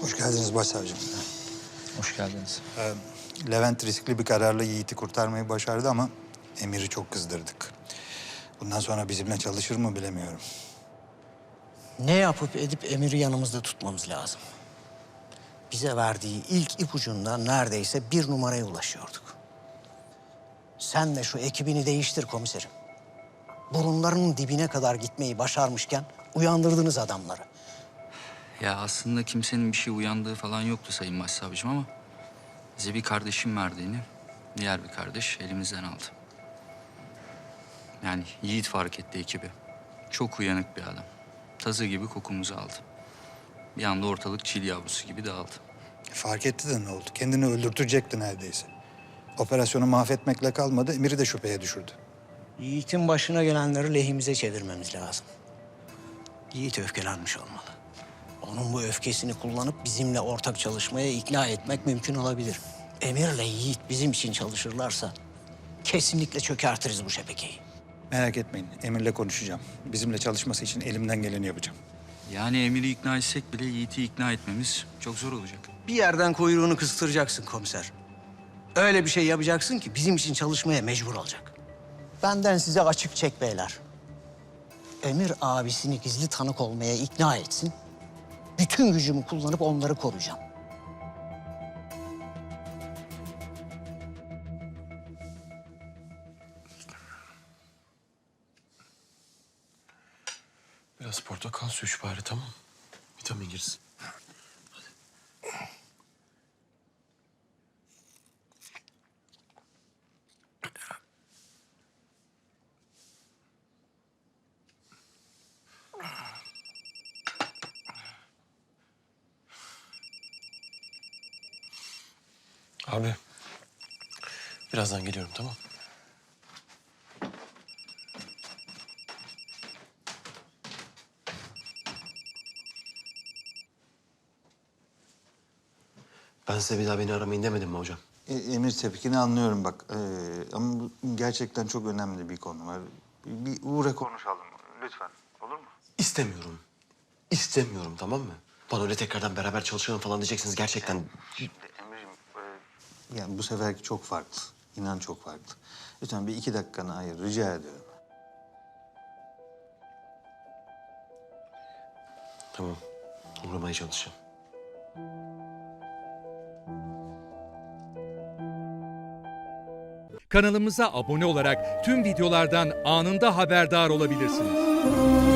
Hoş geldiniz başsavcım. Hoş geldiniz. Ee, Levent riskli bir kararla Yiğit'i kurtarmayı başardı ama Emir'i çok kızdırdık. Bundan sonra bizimle çalışır mı bilemiyorum. Ne yapıp edip Emir'i yanımızda tutmamız lazım. Bize verdiği ilk ipucundan neredeyse bir numaraya ulaşıyorduk. Sen de şu ekibini değiştir komiserim. Burunlarının dibine kadar gitmeyi başarmışken uyandırdınız adamları. Ya aslında kimsenin bir şey uyandığı falan yoktu Sayın Başsavcım ama... ...bize bir kardeşim verdiğini diğer bir kardeş elimizden aldı. Yani Yiğit fark etti ekibi. Çok uyanık bir adam. Tazı gibi kokumuzu aldı. Bir anda ortalık çil yavrusu gibi dağıldı. Fark etti de ne oldu? Kendini öldürtecekti neredeyse. Operasyonu mahvetmekle kalmadı, Emir'i de şüpheye düşürdü. Yiğit'in başına gelenleri lehimize çevirmemiz lazım. Yiğit öfkelenmiş olmalı. Onun bu öfkesini kullanıp bizimle ortak çalışmaya ikna etmek mümkün olabilir. Emir'le Yiğit bizim için çalışırlarsa kesinlikle çökertiriz bu şebekeyi. Merak etmeyin, Emir'le konuşacağım. Bizimle çalışması için elimden geleni yapacağım. Yani Emir'i ikna etsek bile Yiğit'i ikna etmemiz çok zor olacak. Bir yerden kuyruğunu kıstıracaksın komiser. Öyle bir şey yapacaksın ki bizim için çalışmaya mecbur olacak. Benden size açık çek beyler. Emir abisini gizli tanık olmaya ikna etsin. Bütün gücümü kullanıp onları koruyacağım. Biraz portakal su iç tamam. Vitamin girsin. Abi. Birazdan geliyorum tamam. Ben size bir daha beni aramayın demedim mi hocam? E, Emir tepkini anlıyorum bak. Ee, ama bu gerçekten çok önemli bir konu var. Bir, bir uğra konuşalım lütfen. Olur mu? İstemiyorum. İstemiyorum tamam mı? Bana öyle tekrardan beraber çalışalım falan diyeceksiniz gerçekten. Şimdi. Yani bu seferki çok farklı. İnan çok farklı. Lütfen bir iki dakikanı ayır. Rica ediyorum. Tamam. Uğramaya çalışacağım. Kanalımıza abone olarak tüm videolardan anında haberdar olabilirsiniz.